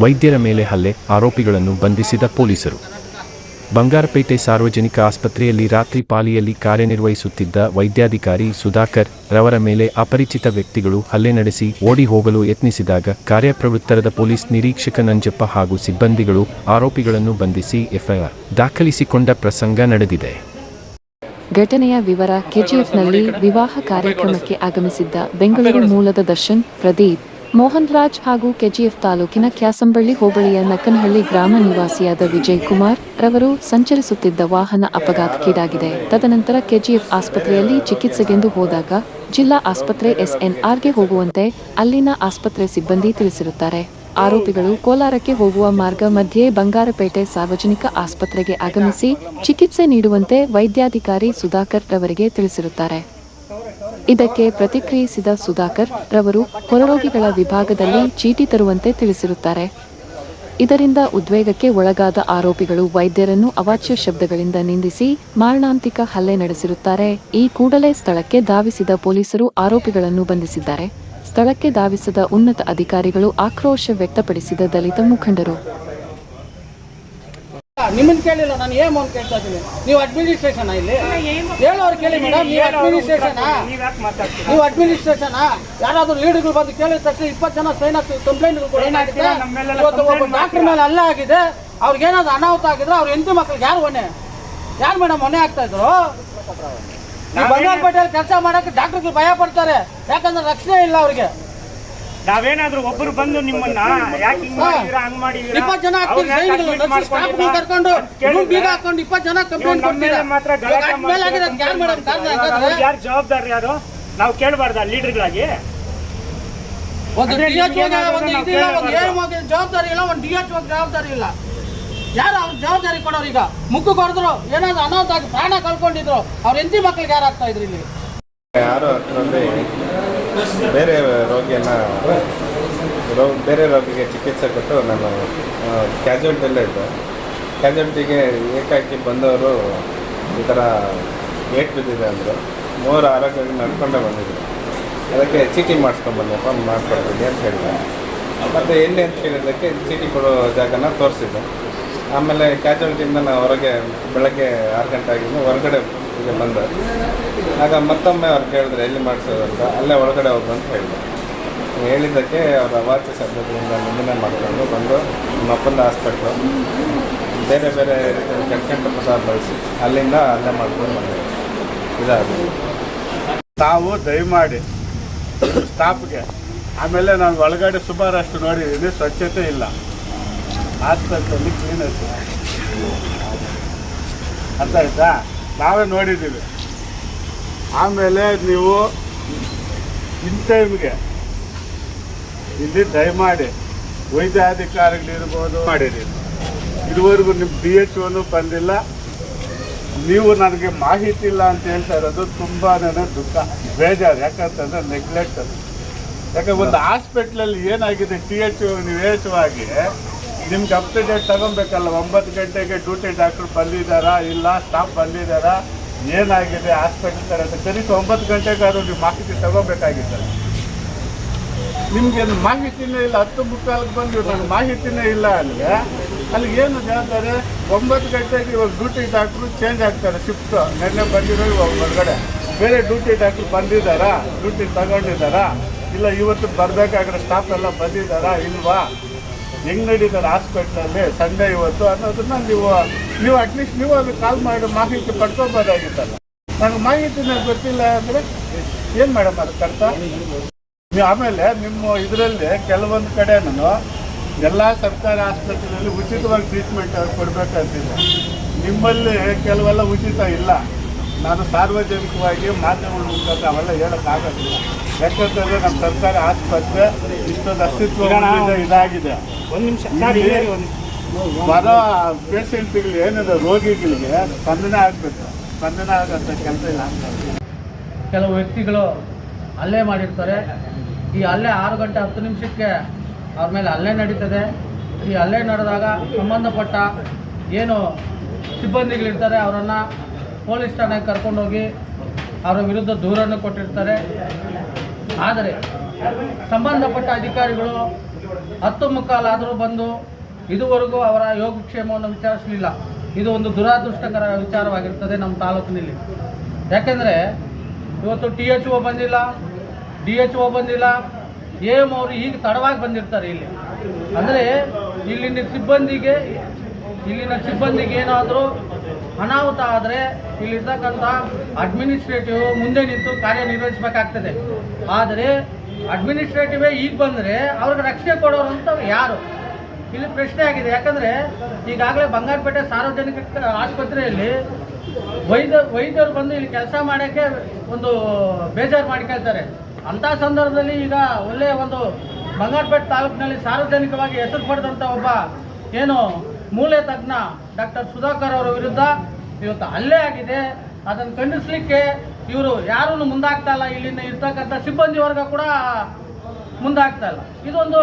ವೈದ್ಯರ ಮೇಲೆ ಹಲ್ಲೆ, ಆರೋಪಿಗಳನ್ನು ಬಂಧಿಸಿದ ಪೊಲೀಸರು. ಬಂಗಾರಪೇಟೆ ಸಾರ್ವಜನಿಕ ಆಸ್ಪತ್ರೆಯಲ್ಲಿ ರಾತ್ರಿ ಪಾಲಿಯಲ್ಲಿ ಕಾರ್ಯನಿರ್ವಹಿಸುತ್ತಿದ್ದ ವೈದ್ಯಾಧಿಕಾರಿ ಸುಧಾಕರ್ ರವರ ಮೇಲೆ ಅಪರಿಚಿತ ವ್ಯಕ್ತಿಗಳು ಹಲ್ಲೆ ನಡೆಸಿ ಓಡಿ ಹೋಗಲು ಯತ್ನಿಸಿದಾಗ ಕಾರ್ಯಪ್ರವೃತ್ತರದ ಪೊಲೀಸ್ ನಿರೀಕ್ಷಕ ನಂಜಪ್ಪ ಹಾಗೂ ಸಿಬ್ಬಂದಿಗಳು ಆರೋಪಿಗಳನ್ನು ಬಂಧಿಸಿ ಎಫ್ಐಆರ್ ದಾಖಲಿಸಿಕೊಂಡ ಪ್ರಸಂಗ ನಡೆದಿದೆ. ಘಟನೆಯ ವಿವರ ಕೆಜಿಎಫ್ನಲ್ಲಿ ವಿವಾಹ ಕಾರ್ಯಕ್ರಮಕ್ಕೆ ಆಗಮಿಸಿದ್ದ ಬೆಂಗಳೂರು ಮೂಲದ ದರ್ಶನ್, ಪ್ರದೀಪ್ ಮೋಹನ್ ರಾಜ್ ಹಾಗೂ ಕೆಜಿಎಫ್ ತಾಲೂಕಿನ ಕ್ಯಾಸಂಬಳ್ಳಿ ಹೋಬಳಿಯ ನಕ್ಕನಹಳ್ಳಿ ಗ್ರಾಮ ನಿವಾಸಿಯಾದ ವಿಜಯ್ ಕುಮಾರ್ ರವರು ಸಂಚರಿಸುತ್ತಿದ್ದ ವಾಹನ ಅಪಘಾತಕ್ಕೀಡಾಗಿದೆ. ತದನಂತರ ಕೆಜಿಎಫ್ ಆಸ್ಪತ್ರೆಯಲ್ಲಿ ಚಿಕಿತ್ಸೆಗೆಂದು ಹೋದಾಗ ಜಿಲ್ಲಾ ಆಸ್ಪತ್ರೆ ಎಸ್ಎನ್ಆರ್ಗೆ ಹೋಗುವಂತೆ ಅಲ್ಲಿನ ಆಸ್ಪತ್ರೆ ಸಿಬ್ಬಂದಿ ತಿಳಿಸಿರುತ್ತಾರೆ. ಆರೋಪಿಗಳು ಕೋಲಾರಕ್ಕೆ ಹೋಗುವ ಮಾರ್ಗ ಮಧ್ಯೆ ಬಂಗಾರಪೇಟೆ ಸಾರ್ವಜನಿಕ ಆಸ್ಪತ್ರೆಗೆ ಆಗಮಿಸಿ ಚಿಕಿತ್ಸೆ ನೀಡುವಂತೆ ವೈದ್ಯಾಧಿಕಾರಿ ಸುಧಾಕರ್ ರವರಿಗೆ ತಿಳಿಸಿರುತ್ತಾರೆ. ಇದಕ್ಕೆ ಪ್ರತಿಕ್ರಿಯಿಸಿದ ಸುಧಾಕರ್ ರವರು ಹೊರರೋಗಿಗಳ ವಿಭಾಗದಲ್ಲಿ ಚೀಟಿ ತರುವಂತೆ ತಿಳಿಸಿರುತ್ತಾರೆ. ಇದರಿಂದ ಉದ್ವೇಗಕ್ಕೆ ಒಳಗಾದ ಆರೋಪಿಗಳು ವೈದ್ಯರನ್ನು ಅವಾಚ್ಯ ಶಬ್ದಗಳಿಂದ ನಿಂದಿಸಿ ಮಾರಣಾಂತಿಕ ಹಲ್ಲೆ ನಡೆಸಿರುತ್ತಾರೆ. ಈ ಕೂಡಲೇ ಸ್ಥಳಕ್ಕೆ ಧಾವಿಸಿದ ಪೊಲೀಸರು ಆರೋಪಿಗಳನ್ನು ಬಂಧಿಸಿದ್ದಾರೆ. ಸ್ಥಳಕ್ಕೆ ಧಾವಿಸಿದ ಉನ್ನತ ಅಧಿಕಾರಿಗಳು ಆಕ್ರೋಶ ವ್ಯಕ್ತಪಡಿಸಿದ ದಲಿತ ಮುಖಂಡರು. ನಿಮ್ಮನ್ನ ಕೇಳಿಲ್ಲ ನಾನು ಏಮ್ ಅಂತ ಕೇಳ್ತಾ ಇದ್ದೀನಿ. ನೀವು ಅಡ್ಮಿನಿಸ್ಟ್ರೇಷನ್ ಇಲ್ಲಿ? ಹೇಳೋರು ಕೇಳಿ ಮೇಡಮ್ ನೀವು ಅಡ್ಮಿನಿಸ್ಟ್ರೇಷನ್ ನೀವು ಅಡ್ಮಿನಿಸ್ಟ್ರೇಷನ್ ಯಾರಾದ್ರೂ ಲೀಡ್ಗಳು ಬಂದು ಕೇಳಿದ ತಕ್ಷಣ ಇಪ್ಪತ್ತು ಜನ ಸೈನ್ ಕಂಪ್ಲೇಂಟ್ಗಳು ಇವತ್ತು ಒಬ್ಬ ಡಾಕ್ಟರ್ ಮೇಲೆ ಅಲ್ಲ ಆಗಿದೆ. ಅವ್ರಿಗೆ ಏನಾದ್ರು ಅನಾಹುತ ಆಗಿದ್ರೆ ಅವ್ರ ಹೆಂಡತಿ ಮಕ್ಳಿಗೆ ಯಾರು ಹೊಣೆ? ಯಾರು ಮೇಡಮ್ ಹೊಣೆ ಆಗ್ತಾ ಇದ್ರು? ಬಂಗಾರಪೇಟೆಯಲ್ಲಿ ಕೆಲಸ ಮಾಡಕ್ಕೆ ಡಾಕ್ಟರ್ಗಳು ಭಯ ಪಡ್ತಾರೆ. ಯಾಕಂದ್ರೆ ರಕ್ಷಣೆ ಇಲ್ಲ ಅವ್ರಿಗೆ. ನಾವೇನಾದ್ರೂ ಒಬ್ರು ಬಂದು ನಿಮ್ಮನ್ನ ಯಾಕೆ ಹಿಂಗ್ ಮಾಡಿದೀರಾ ಹಂಗ್ ಮಾಡಿದೀರಾ ಇಪ್ಪತ್ತು ಜನ ಸೈನ್ಗಳು? ಸ್ಟಾಫ್ಗಳು ಕರ್ಕೊಂಡು ಬೀಗ ಹಾಕೊಂಡು ಇಪ್ಪತ್ತು ಜನ ಕಂಪ್ಲೇಂಟ್ ಇವ್ರು ನಮ್ಮ ಮೇಲೆ ಕೊಡ್ತೀರಾ? ಮಾತ್ರ ಗಲಾಟೆ ಮೇಲೆ ಆಗಿರೋದು ಯಾರು ಮೇಡಮ್ ಕಾರಣ ಹಾಗಾದ್ರೆ? ಯಾರು ಜವಾಬ್ದಾರಿ ಯಾರು? ನಾವು ಕೇಳಬಾರ್ದ ಲೀಡರ್ಗಳಾಗಿ? ಒಂದು ಅದೇ ಡಿ ಎಚ್ ಒಂದು ನಾವು ಇದಿಲ್ಲ ಒಂದು ಕೇಳಬಾರ್ದು. ಜವಾಬ್ದಾರಿ ಇಲ್ಲ ಒಂದು ಡಿ ಎಚ್ ಜವಾಬ್ದಾರಿ ಇಲ್ಲ. ಯಾರು ಅವ್ರ ಜವಾಬ್ದಾರಿ ಕೊಡೋರು ಈಗ? ಮುಕ್ಕು ಕೊಡಿದ್ರು ಏನಾದ್ರು ಅನಾಹುತ ಆಗಿ ಪ್ರಾಣ ಕಳ್ಕೊಂಡಿದ್ರು ಅವ್ರ ಹೆಂಡತಿ ಮಕ್ಳಿಗೆ ಯಾರು ಆಗ್ತಾ ಇದ್ರು ಇಲ್ಲಿ? ಯಾರು ಬೇರೆ ರೋಗಿಯನ್ನ ರೋ, ಬೇರೆ ರೋಗಿಗೆ ಚಿಕಿತ್ಸೆ ಕೊಟ್ಟು ನಾನು ಕ್ಯಾಜುಯಾಲಿಟಿಯಲ್ಲೇ ಇದ್ದೆ ಕ್ಯಾಜುವಲ್ಟಿಗೆ ಏಕಾಕಿ ಬಂದವರು ಈ ಥರ ಏಟ್ ಬಿದ್ದಿದೆ ಅಂದರು ಮೂರು ಆರೋಗ್ಯ ನಡ್ಕೊಂಡೇ ಬಂದಿದ್ರು. ಅದಕ್ಕೆ ಚೀಟಿ ಮಾಡಿಸ್ಕೊಂಡ್ಬಂದೆ ಬಂದಪ್ಪ ಮಾಡ್ಕೊಡ್ತೀನಿ ಅಂತ ಹೇಳಿದೆ. ಮತ್ತು ಎಲ್ಲಿ ಅಂತ ಕೇಳಿದ್ದಕ್ಕೆ ಚೀಟಿ ಕೊಡೋ ಜಾಗನ ತೋರಿಸಿದ್ದೆ. ಆಮೇಲೆ ಕ್ಯಾಜುಯಾಲಿಟಿಯಿಂದ ನಾನು ಹೊರಗೆ ಬೆಳಗ್ಗೆ ಆರು ಗಂಟೆ ಆಗಿದ್ದು ಹೊರಗಡೆ ಈಗ ಬಂದೆ. ಆಗ ಮತ್ತೊಮ್ಮೆ ಅವ್ರು ಕೇಳಿದ್ರೆ ಎಲ್ಲಿ ಮಾಡಿಸೋದು ಅಂತ, ಅಲ್ಲೇ ಒಳಗಡೆ ಹೋಗು ಅಂತ ಹೇಳಿದೆ ಹೇಳಿದ್ದಕ್ಕೆ ಅವರ ಅವಾಚ್ಯ ಶಬ್ದದಿಂದ ನಿಂದನೆ ಮಾಡಿಕೊಂಡು ಬಂದು ನಮ್ಮ ಅಪ್ಪನ ಹಾಸ್ಪಿಟ್ಲು ಬೇರೆ ಬೇರೆ ರೀತಿಯಲ್ಲಿ ಕೆಟ್ಟ ಪ್ರಸಾದ ಬಳಸಿ, ಅಲ್ಲಿಂದ ಅಲ್ಲೇ ಮಾಡ್ಕೊಂಡು ಬಂದೆ. ಇದಾಗಿದೆ ತಾವು ದಯಮಾಡಿ ಸ್ಟಾಫ್ಗೆ ಆಮೇಲೆ ನಾನು ಒಳಗಡೆ ಸುಮಾರಷ್ಟು ನೋಡಿದ್ದೀನಿ, ಸ್ವಚ್ಛತೆ ಇಲ್ಲ. ಆಸ್ಪತ್ರೆಯಲ್ಲಿ ಕ್ಲೀನೆಸ್ ಅರ್ಥ ಆಯ್ತಾ? ನಾವೇ ನೋಡಿದ್ದೀವಿ. ಆಮೇಲೆ ನೀವು ಇನ್ ಟೈಮ್ಗೆ ಇಲ್ಲಿ ದಯಮಾಡಿ ವೈದ್ಯಾಧಿಕಾರಿಗಳಿರ್ಬೋದು ಮಾಡಿರಿ. ಇದುವರೆಗೂ ನಿಮ್ಮ ಬಿ ಎಚ್ ಒನು ಬಂದಿಲ್ಲ. ನೀವು ನನಗೆ ಮಾಹಿತಿ ಇಲ್ಲ ಅಂತ ಹೇಳ್ತಾ ಇರೋದು ತುಂಬಾ ದುಃಖ ಬೇಜಾರು ಯಾಕಂತಂದ್ರೆ ನೆಗ್ಲೆಕ್ಟ್ ಅದು. ಯಾಕಂದ್ರೆ ಒಂದು ಹಾಸ್ಪಿಟ್ಲಲ್ಲಿ ಏನಾಗಿದೆ ಟಿ ಎಚ್ ನೀವು ಎಚ್ ಆಗಿ ನಿಮ್ಗೆ ಅಪ್ ಟು ಡೇಟ್ ತಗೊಬೇಕಲ್ಲ, ಒಂಬತ್ತು ಗಂಟೆಗೆ ಡ್ಯೂಟಿ ಡಾಕ್ಟರ್ ಬಂದಿದ್ದಾರಾ ಇಲ್ಲ ಸ್ಟಾಫ್ ಬಂದಿದ್ದಾರಾ, ಏನಾಗಿದೆ ಹಾಸ್ಪಿಟಲ್ ಥರ ಅಂತ. ಕನಿಷ್ಠ ಒಂಬತ್ತು ಗಂಟೆಗಾದ್ರೂ ನೀವು ಮಾಹಿತಿ ತಗೋಬೇಕಾಗಿತ್ತಲ್ಲ ನಿಮ್ಗೇನು ಮಾಹಿತಿನೇ ಇಲ್ಲ, ಹತ್ತು ಮುಕ್ಕಾಲಕ್ಕೆ ಬಂದು ನನಗೆ ಮಾಹಿತಿನೇ ಇಲ್ಲ ಅಂದರೆ ಅಲ್ಲಿ ಏನು ಹೇಳ್ತಾರೆ, ಒಂಬತ್ತು ಗಂಟೆಗೆ ಇವಾಗ ಡ್ಯೂಟಿ ಡಾಕ್ಟ್ರು ಚೇಂಜ್ ಆಗ್ತಾರೆ ಶಿಫ್ಟ್ ನೆನ್ನೆ ಬಂದಿರೋ ಇವಾಗ ಹೊರಗಡೆ. ಬೇರೆ ಡ್ಯೂಟಿ ಡಾಕ್ಟ್ರು ಬಂದಿದ್ದಾರಾ? ಡ್ಯೂಟಿ ತಗೊಂಡಿದ್ದಾರಾ? ಇಲ್ಲ, ಇವತ್ತು ಬರಬೇಕಾಗಿರೋ ಸ್ಟಾಫ್ ಎಲ್ಲ ಬಂದಿದ್ದಾರಾ, ಇಲ್ವಾ? ಹೆಂಗ್ ನಡೀತಾರೆ ಹಾಸ್ಪಿಟ್ಲಲ್ಲಿ ಸಂಡೆ ಇವತ್ತು ಅನ್ನೋದನ್ನ ನೀವು ನೀವು ಅಟ್ಲೀಸ್ಟ್ ನೀವು ಅದು ಕಾಲ್ ಮಾಡಿ ಮಾಹಿತಿ ಪಡ್ಕೋಬೋದಾಗಿತ್ತಲ್ಲ ನನಗೆ ಮಾಹಿತಿನೇ ಗೊತ್ತಿಲ್ಲ ಅಂದರೆ ಏನು ಮೇಡಮ್ ಅದು ನೀವು ಆಮೇಲೆ ನಿಮ್ಮ ಇದರಲ್ಲಿ ಕೆಲವೊಂದು ಕಡೆ ನಾನು ಎಲ್ಲ ಸರ್ಕಾರಿ ಆಸ್ಪತ್ರೆಯಲ್ಲಿ ಉಚಿತವಾಗಿ ಟ್ರೀಟ್ಮೆಂಟ್ ಕೊಡಬೇಕಂತಿದೆ ನಿಮ್ಮಲ್ಲಿ ಕೆಲವೆಲ್ಲ ಉಚಿತ ಇಲ್ಲ. ನಾನು ಸಾರ್ವಜನಿಕವಾಗಿ ಮಾಧ್ಯಮಗಳ ಮುಖಾಂತರ ಅವೆಲ್ಲ ಹೇಳೋಕ್ಕಾಗೋದಿಲ್ಲ ಯಾಕಂತಂದರೆ ನಮ್ಮ ಸರ್ಕಾರಿ ಆಸ್ಪತ್ರೆ ಇಷ್ಟೊಂದು ಅಸ್ತಿತ್ವ ಇದಾಗಿದೆ. ಒಂದ್ ನಿಮಿಷ ಬರೋ ಪೇಷಂಟ್ಗಳಿಗೆ ಏನಿದೆ ರೋಗಿಗಳಿಗೆ ಸ್ಪಂದನೆ ಆಗಬೇಕು. ಸ್ಪಂದನೆ ಆಗೋಂಥ ಕೆಲಸ ಇಲ್ಲ. ಅಂತ ಕೆಲವು ವ್ಯಕ್ತಿಗಳು ಹಲ್ಲೆ ಮಾಡಿರ್ತಾರೆ. ಈ ಹಲ್ಲೆ ಆರು ಗಂಟೆ ಹತ್ತು ನಿಮಿಷಕ್ಕೆ ಅವ್ರ ಮೇಲೆ ಹಲ್ಲೆ ನಡೀತದೆ. ಈ ಹಲ್ಲೆ ನಡೆದಾಗ ಸಂಬಂಧಪಟ್ಟ ಏನು ಸಿಬ್ಬಂದಿಗಳಿರ್ತಾರೆ ಅವರನ್ನು ಪೊಲೀಸ್ ಠಾಣೆಗೆ ಕರ್ಕೊಂಡೋಗಿ ಅವರ ವಿರುದ್ಧ ದೂರನ್ನು ಕೊಟ್ಟಿರ್ತಾರೆ. ಆದರೆ ಸಂಬಂಧಪಟ್ಟ ಅಧಿಕಾರಿಗಳು ಹತ್ತು ಮುಕ್ಕಾಲಾದರೂ ಬಂದು ಇದುವರೆಗೂ ಅವರ ಯೋಗಕ್ಷೇಮವನ್ನು ವಿಚಾರಿಸಲಿಲ್ಲ. ಇದು ಒಂದು ದುರಾದೃಷ್ಟಕರ ವಿಚಾರವಾಗಿರ್ತದೆ ನಮ್ಮ ತಾಲೂಕಿನಲ್ಲಿ. ಯಾಕೆಂದರೆ ಇವತ್ತು ಟಿ ಎಚ್ ಒ ಬಂದಿಲ್ಲ, ಡಿ ಎಚ್ ಓ ಬಂದಿಲ್ಲ, ಎ ಎಂ ಅವರು ಈಗ ತಡವಾಗಿ ಬಂದಿರ್ತಾರೆ ಇಲ್ಲಿ. ಅಂದರೆ ಇಲ್ಲಿನ ಸಿಬ್ಬಂದಿಗೆ ಇಲ್ಲಿನ ಸಿಬ್ಬಂದಿಗೆ ಏನಾದರೂ ಅನಾಹುತ ಆದರೆ ಇಲ್ಲಿರ್ತಕ್ಕಂಥ ಅಡ್ಮಿನಿಸ್ಟ್ರೇಟಿವ್ ಮುಂದೆ ನಿಂತು ಕಾರ್ಯನಿರ್ವಹಿಸಬೇಕಾಗ್ತದೆ. ಆದರೆ ಅಡ್ಮಿನಿಸ್ಟ್ರೇಟಿವೇ ಈಗ ಬಂದರೆ ಅವ್ರಿಗೆ ರಕ್ಷಣೆ ಕೊಡೋರು ಅಂತ ಯಾರು? ಇಲ್ಲಿ ಪ್ರಶ್ನೆ ಆಗಿದೆ. ಯಾಕಂದರೆ ಈಗಾಗಲೇ ಬಂಗಾರಪೇಟೆ ಸಾರ್ವಜನಿಕ ಆಸ್ಪತ್ರೆಯಲ್ಲಿ ವೈದ್ಯ, ವೈದ್ಯರು ಬಂದು ಇಲ್ಲಿ ಕೆಲಸ ಮಾಡೋಕ್ಕೆ ಒಂದು ಬೇಜಾರು ಮಾಡ್ಕೊಳ್ತಾರೆ ಅಂಥ ಸಂದರ್ಭದಲ್ಲಿ ಈಗ ಒಳ್ಳೆಯ ಒಂದು ಬಂಗಾರಪೇಟೆ ತಾಲೂಕಿನಲ್ಲಿ ಸಾರ್ವಜನಿಕವಾಗಿ ಹೆಸರು ಪಡೆದಂಥ ಒಬ್ಬ ಏನು ಮೂಳೆ ತಜ್ಞ ಡಾಕ್ಟರ್ ಸುಧಾಕರ್ ಅವರ ವಿರುದ್ಧ ಇವತ್ತು ಹಲ್ಲೆ ಆಗಿದೆ. ಅದನ್ನು ಖಂಡಿಸ್ಲಿಕ್ಕೆ ಇವರು ಯಾರೂ ಮುಂದಾಗ್ತಾ ಇಲ್ಲ ಇಲ್ಲಿನ ಇರ್ತಕ್ಕಂಥ ಸಿಬ್ಬಂದಿ ವರ್ಗ ಕೂಡ ಮುಂದಾಗ್ತಾ ಇಲ್ಲ. ಇದೊಂದು